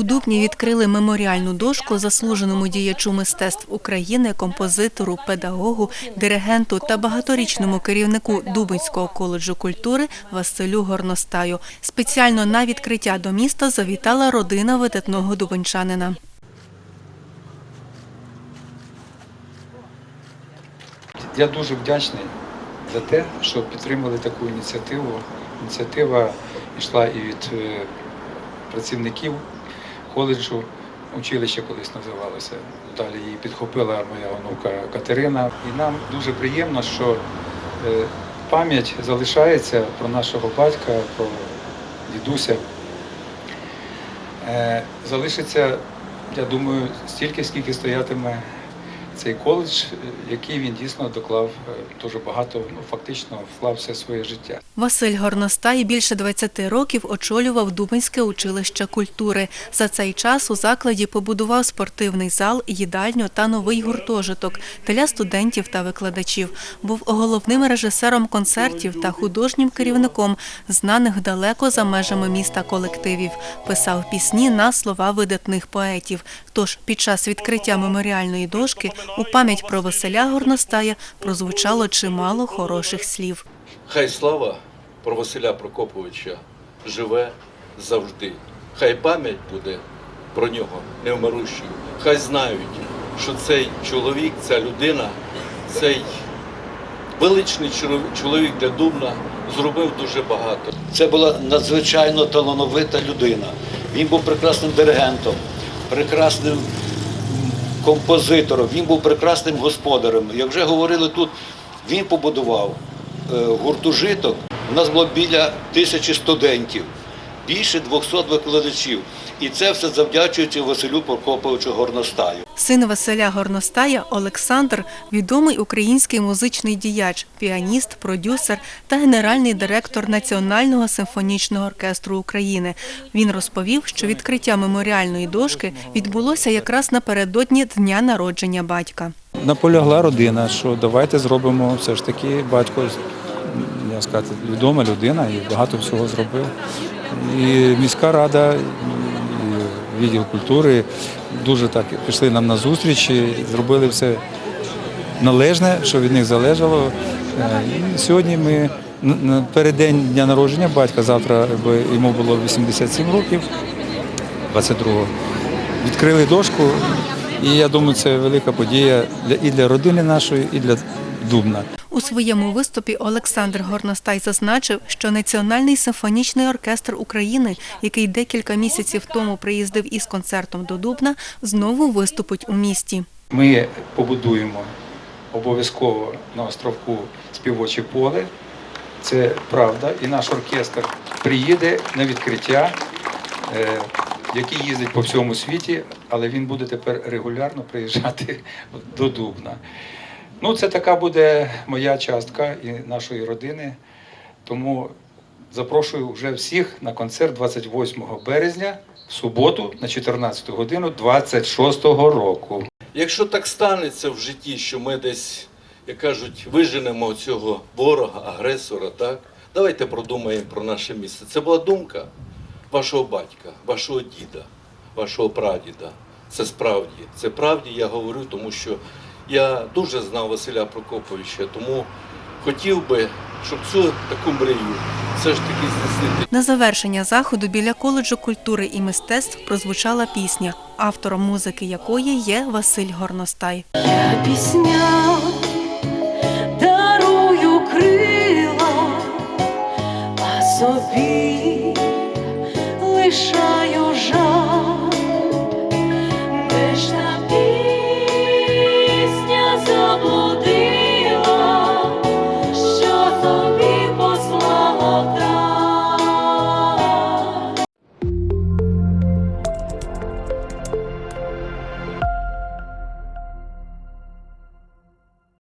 У Дубні відкрили меморіальну дошку заслуженому діячу мистецтв України, композитору, педагогу, диригенту та багаторічному керівнику Дубинського коледжу культури Василю Горностаю. Спеціально на відкриття до міста завітала родина видатного дубинчанина. Я дуже вдячний за те, що підтримали таку ініціативу. Ініціатива йшла і від е, працівників коледжу, училище колись називалося. Далі її підхопила моя онука Катерина. І нам дуже приємно, що е, пам'ять залишається про нашого батька, про дідуся. Е, Залишиться, я думаю, стільки, скільки стоятиме цей коледж, е, який він дійсно доклав е, дуже багато, ну фактично вклав все своє життя. Василь Горностай більше 20 років очолював Дубинське училище культури. За цей час у закладі побудував спортивний зал, їдальню та новий гуртожиток для студентів та викладачів. Був головним режисером концертів та художнім керівником знаних далеко за межами міста колективів. Писав пісні на слова видатних поетів. Тож під час відкриття меморіальної дошки у пам'ять про Василя Горностая прозвучало чимало хороших слів. Хай слава про Василя Прокоповича живе завжди. Хай пам'ять буде про нього невмирущою. Хай знають, що цей чоловік, ця людина, цей величний чоловік- для Дубна зробив дуже багато. Це була надзвичайно талановита людина. Він був прекрасним диригентом, прекрасним композитором, він був прекрасним господарем. Як вже говорили тут, він побудував е, гуртожиток. У нас було біля тисячі студентів, більше 200 викладачів. І це все завдячуючи Василю Прокоповичу Горностаю. Син Василя Горностая Олександр відомий український музичний діяч, піаніст, продюсер та генеральний директор Національного симфонічного оркестру України. Він розповів, що відкриття меморіальної дошки відбулося якраз напередодні дня народження батька. Наполягла родина, що давайте зробимо все ж таки батько. Я сказати, відома людина і багато всього зробив. І міська рада, і відділ культури дуже так пішли нам на зустріч, і зробили все належне, що від них залежало. Е, І сьогодні ми на переддень дня народження батька, завтра йому було 87 років, 22-го, відкрили дошку. І я думаю, це велика подія і для родини нашої, і для Дубна. У своєму виступі Олександр Горностай зазначив, що Національний симфонічний оркестр України, який декілька місяців тому приїздив із концертом до Дубна, знову виступить у місті. Ми побудуємо обов'язково на островку співоче поле. Це правда. І наш оркестр приїде на відкриття, е, який їздить по всьому світі, але він буде тепер регулярно приїжджати до Дубна. Ну, це така буде моя частка і нашої родини. Тому запрошую вже всіх на концерт 28 березня в суботу на 14 годину 26-го року. Якщо так станеться в житті, що ми десь, як кажуть, виженемо цього ворога, агресора, так? Давайте продумаємо про наше місце. Це була думка вашого батька, вашого діда, вашого прадіда. Це справді, це правді я говорю, тому що я дуже знав Василя Прокоповича, тому хотів би, щоб цю таку мрію все ж таки здійснити. На завершення заходу біля коледжу культури і мистецтв прозвучала пісня, автором музики якої є Василь Горностай. Я пісня дарую крила, а собі.